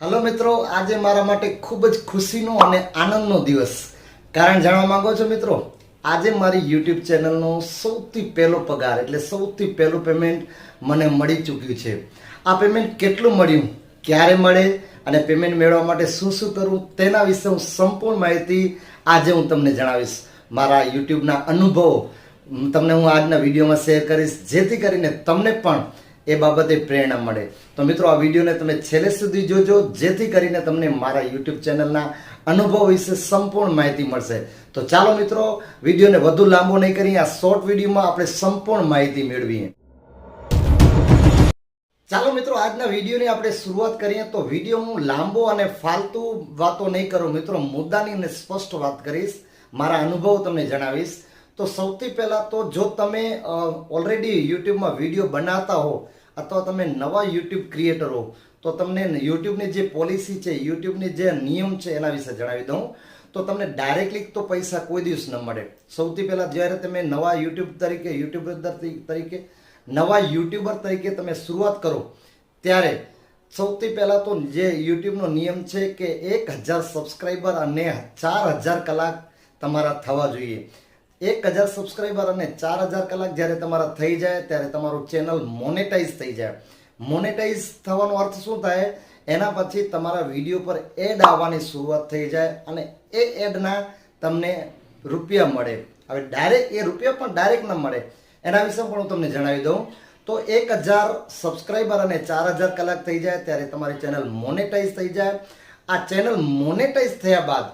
Hello મિત્રો, આજે મારા માટે ખૂબ જ ખુશીનો અને આનંદનો દિવસ. કારણ જાણવા માંગો છો મિત્રો, આજે મારી યુટ્યુબ ચેનલનો સૌથી પહેલો પગાર, એટલે સૌથી પહેલું પેમેન્ટ મને મળી ચૂક્યું છે. આ પેમેન્ટ કેટલું મળ્યું, ક્યારે મળે, અને પેમેન્ટ મેળવવા માટે શું શું કરવું તેના વિશે હું સંપૂર્ણ માહિતી આજે હું તમને જણાવીશ. મારા યુટ્યુબના અનુભવો તમને હું આજના વિડીયોમાં શેર કરીશ, જેથી કરીને તમને પણ એ બાબતે પ્રેરણા મળે. તો મિત્રો, આ વિડીયોને તમે છેલ્લે સુધી જોજો, જેથી કરીને તમને મારા યુટ્યુબ ચેનલના અનુભવ વિશે સંપૂર્ણ માહિતી મળશે. તો ચાલો મિત્રો, વિડીયોને વધુ લાંબો નહીં કરી આ શોર્ટ વિડીયોમાં આપણે સંપૂર્ણ માહિતી મેળવીએ. ચાલો મિત્રો, આજના વિડીયોની આપણે શરૂઆત કરીએ. તો વીડિયો હું લાંબો અને ફાલતુ વાતો નહીં કરું. મિત્રો, મુદ્દાની અને સ્પષ્ટ વાત કરીશ. મારા અનુભવ તમને જણાવીશ. તો સૌથી પહેલાં તો જો તમે ઓલરેડી યુટ્યુબમાં વીડિયો બનાવતા હો અથવા તમે નવા યુટ્યુબ ક્રિએટર તો તમને યુટ્યુબની જે પોલિસી છે યુટ્યુબની જે નિયમ છે એના વિશે જણાવી દઉં. તો તમને ડાયરેક્ટલી તો પૈસા કોઈ દિવસ ન મળે. સૌથી પહેલાં જ્યારે તમે નવા યુટ્યુબ તરીકે યુટ્યુબર તરીકે, નવા યુટ્યુબર તરીકે તમે શરૂઆત કરો, ત્યારે સૌથી પહેલાં તો જે યુટ્યુબનો નિયમ છે કે એક હજાર સબસ્ક્રાઈબર અને ચાર હજાર કલાક તમારા થવા જોઈએ. એક હજાર સબસ્ક્રાઈબર અને ચાર હજાર કલાક જ્યારે તમારા થઈ જાય, ત્યારે તમારું ચેનલ મોનેટાઈઝ થઈ જાય. મોનેટાઈઝ થવાનો અર્થ શું થાય? એના પછી તમારા વીડિયો પર એડ આવવાની શરૂઆત થઈ જાય અને એ એડના તમને રૂપિયા મળે. હવે ડાયરેક્ટ એ રૂપિયા પણ ડાયરેક્ટ ન મળે. એના વિશે પણ હું તમને જણાવી દઉં. તો એક હજાર સબસ્ક્રાઈબર અને ચાર હજાર કલાક થઈ જાય, ત્યારે તમારી ચેનલ મોનેટાઈઝ થઈ જાય. આ ચેનલ મોનેટાઈઝ થયા બાદ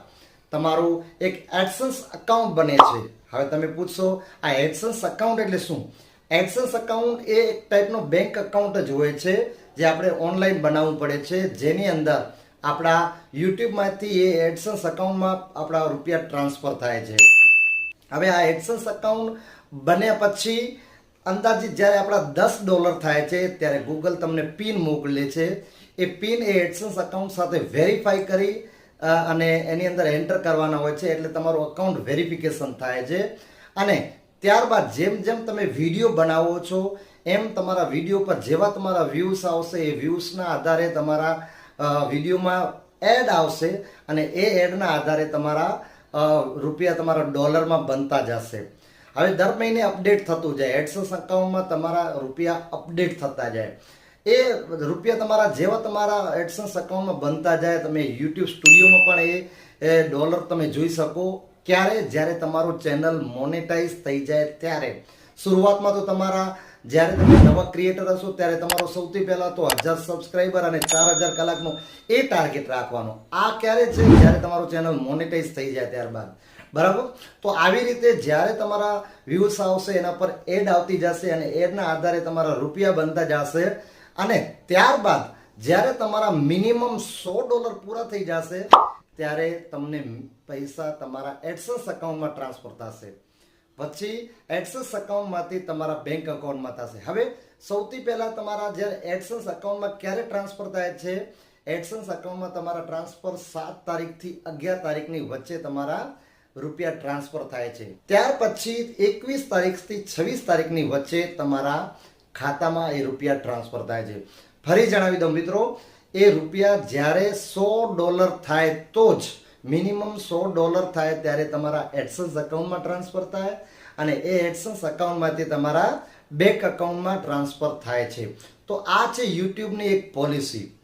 તમારું એક એડસન્સ અકાઉન્ટ બને છે. હવે તમે પૂછશો, આ એડસન્સ અકાઉન્ટ એટલે શું? એડસન્સ અકાઉન્ટ એ એક ટાઈપનો બેંક અકાઉન્ટ જ હોય છે, જે આપણે ઓનલાઈન બનાવવું પડે છે. જેની અંદર આપણા યુટ્યુબમાંથી એ એડસન્સ અકાઉન્ટમાં આપણા રૂપિયા ટ્રાન્સફર થાય છે. હવે આ એડસન્સ અકાઉન્ટ બન્યા પછી અંદાજિત જ્યારે આપણા દસ ડોલર થાય છે, ત્યારે ગૂગલ તમને પિન મોકલે છે. એ પિન એ એડસન્સ અકાઉન્ટ સાથે વેરીફાઈ કરી અને એની અંદર એન્ટર કરવાના હોય છે એટલે તમારું અકાઉન્ટ વેરિફિકેશન થાય છે. અને ત્યારબાદ જેમ જેમ તમે વીડિયો બનાવો છો, એમ તમારા વીડિયો પર જેવા તમારા વ્યૂઝ આવશે, એ વ્યૂઝના આધારે તમારા વિડીયોમાં એડ આવશે અને એ એડના આધારે તમારા રૂપિયા તમારા ડોલરમાં બનતા જશે. હવે દર મહિને અપડેટ થતું જાય એડસન્સ અકાઉન્ટમાં તમારા રૂપિયા અપડેટ થતા જાય. એ રૂપિયા તમારા જેવા તમારા એડસન્સ અકાઉન્ટમાં બનતા જાય, તમે યુટ્યુબ સ્ટુડિયોમાં પણ એ ડોલર તમે જોઈ શકો. ક્યારે? જ્યારે તમારું ચેનલ મોનેટાઈઝ થઈ જાય ત્યારે. શરૂઆતમાં તો તમારા, જ્યારે તમે નવા ક્રિએટર હશો, ત્યારે તમારો સૌથી પહેલાં તો હજાર સબસ્ક્રાઈબર અને ચાર હજાર કલાકનો એ ટાર્ગેટ રાખવાનો. આ ક્યારે છે? જ્યારે તમારું ચેનલ મોનેટાઈઝ થઈ જાય ત્યારબાદ. બરાબર? તો આવી રીતે જ્યારે તમારા વ્યૂઝ આવશે, એના પર એડ આવતી જશે અને એડના આધારે તમારા રૂપિયા બનતા જશે અને ત્યારબાદ જ્યારે તમારા મિનિમમ સો ડોલર પૂરા થઈ જશે, ત્યારે તમને પૈસા તમારા એડસન્સ અકાઉન્ટમાં ટ્રાન્સફર થશે. પછી એડસન્સ અકાઉન્ટમાંથી તમારા બેંક અકાઉન્ટમાં થશે. હવે સૌથી પહેલાં તમારા જ્યારે એડસન્સ અકાઉન્ટમાં ક્યારે ટ્રાન્સફર થાય છે? એડસન્સ અકાઉન્ટમાં તમારા ટ્રાન્સફર સાત તારીખથી અગિયાર તારીખની વચ્ચે તમારા રૂપિયા ટ્રાન્સફર થાય છે. ત્યાર પછી એકવીસ તારીખથી છવ્વીસ તારીખની વચ્ચે તમારા ખાતામાં એ રૂપિયા ટ્રાન્સફર થાય છે. ફરી જણાવી દઉં મિત્રો, એ રૂપિયા જ્યારે સો ડોલર થાય તો જ, મિનિમમ સો ડોલર થાય ત્યારે તમારા એડસન્સ અકાઉન્ટમાં ટ્રાન્સફર થાય અને એ એડસન્સ અકાઉન્ટમાંથી તમારા બેંક અકાઉન્ટમાં ટ્રાન્સફર થાય છે. તો આ છે યુટ્યુબની એક પોલિસી.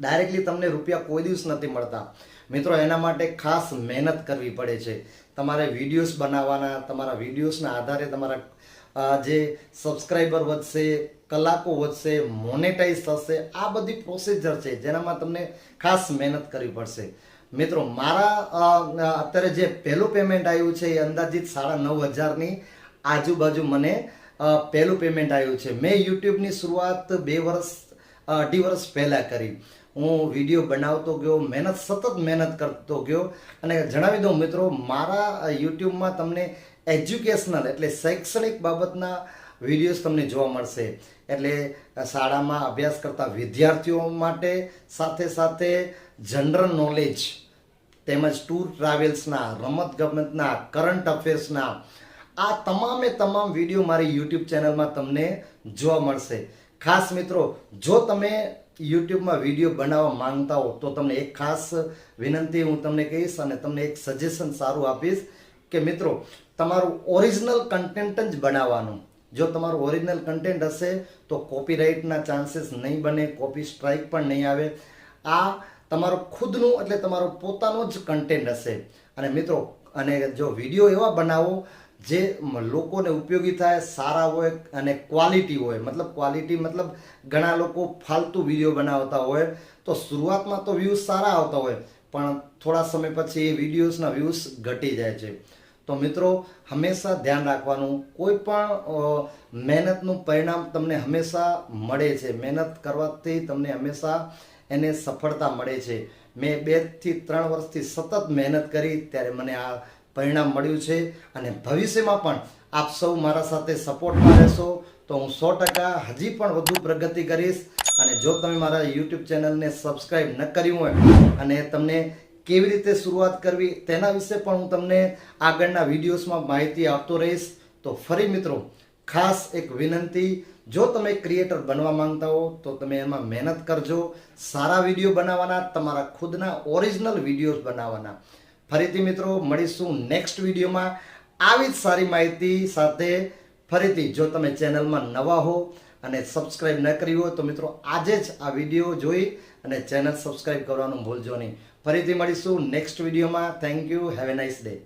ડાયરેક્ટલી તમને રૂપિયા કોઈ દિવસ નથી મળતા. મિત્રો, એના માટે ખાસ મહેનત કરવી પડે છે. તમારે વિડીયોઝ બનાવવાના, તમારા વિડીયોઝના આધારે તમારા જે સબસ્ક્રાઈબર વધશે, કલાકો વધશે મોનેટાઈઝ થશે, આ બધી પ્રોસીજર છે, જેનામાં તમને ખાસ મહેનત કરવી પડશે. મિત્રો, મારા અત્યારે જે પહેલું પેમેન્ટ આવ્યું છે એ અંદાજિત સાડા નવ હજારની આજુબાજુ મને પહેલું પેમેન્ટ આવ્યું છે. મેં યુટ્યુબની શરૂઆત બે વર્ષ અઢી વર્ષ પહેલાં કરી. હું વીડિયો બનાવતો ગયો, મહેનત, સતત મહેનત કરતો ગયો. અને જણાવી દઉં મિત્રો, મારા યુટ્યુબમાં તમને એજ્યુકેશનલ એટલે શૈક્ષણિક બાબતના વિડીયોઝ તમને જોવા મળશે. એટલે શાળામાં અભ્યાસ કરતા વિદ્યાર્થીઓ માટે સાથે સાથે જનરલ નોલેજ તેમજ ટૂર ટ્રાવેલ્સના, રમત ગમતના, કરંટ અફેર્સના, આ તમામે તમામ વીડિયો મારી યુટ્યુબ ચેનલમાં તમને જોવા મળશે. ખાસ મિત્રો, જો તમે યુટ્યુબમાં વીડિયો બનાવવા માંગતા હો તો તમને એક ખાસ વિનંતી હું તમને કહીશ અને તમને એક સજેશન સારું આપીશ કે મિત્રો, તમારું ઓરિજિનલ કન્ટેન્ટ જ બનાવવાનું. જો તમારું ઓરિજિનલ કન્ટેન્ટ હશે તો કોપીરાઇટના ચાન્સીસ નહીં બને કોપી સ્ટ્રાઇક પણ નહીં આવે. આ તમારું ખુદનું એટલે તમારું પોતાનું જ કન્ટેન્ટ હશે. અને મિત્રો, અને જો વીડિયો એવા બનાવો જે લોકોને ઉપયોગી થાય, સારા હોય અને ક્વોલિટી હોય. મતલબ ક્વોલિટી મતલબ ઘણા લોકો ફાલતુ વીડિયો બનાવતા હોય. તો શરૂઆતમાં તો વ્યૂઝ સારા આવતા હોય, પણ થોડા સમય પછી એ વિડીયોઝના વ્યૂઝ ઘટી જાય છે. તો મિત્રો, હંમેશા ધ્યાન રાખવાનું, કોઈ પણ મહેનતનું પરિણામ તમને હંમેશા મળે છે. મહેનત કરવાથી તમને હંમેશા એને સફળતા મળે છે. મેં બેથી ત્રણ વર્ષથી સતત મહેનત કરી, ત્યારે મને આ પરિણામ મળ્યું છે અને ભવિષ્યમાં પણ આપ સૌ મારા સાથે સપોર્ટમાં રહેશો તો હું સો ટકા હજી પણ વધુ પ્રગતિ કરીશ અને જો તમે મારા યુટ્યુબ ચેનલને સબસ્ક્રાઈબ ન કર્યું હોય અને તમને કેવી રીતે શરૂઆત કરવી તેના વિશે પણ હું તમને આગળના વિડીયોઝમાં માહિતી આપતો રહીશ, તો ફરી મિત્રો, ખાસ એક વિનંતી, જો તમે ક્રિએટર બનવા માંગતા હો, તો તમે એમાં મહેનત કરજો, સારા વીડિયો બનાવવાના, તમારા ખુદના ઓરિજિનલ વિડીયોઝ બનાવવાના. ફરીથી મિત્રો, મળીશું નેક્સ્ટ વિડીયોમાં. આવી જ સારી માહિતી સાથે ફરીથી જો તમે ચેનલમાં નવા હો અને સબસ્ક્રાઇબ ન કરી હોય તો મિત્રો, આજે જ આ વીડિયો જોઈ અને ચેનલ સબસ્ક્રાઇબ કરવાનું ભૂલજો નહીં. ફરીથી મળીશું નેક્સ્ટ વિડીયોમાં. Thank you have a nice day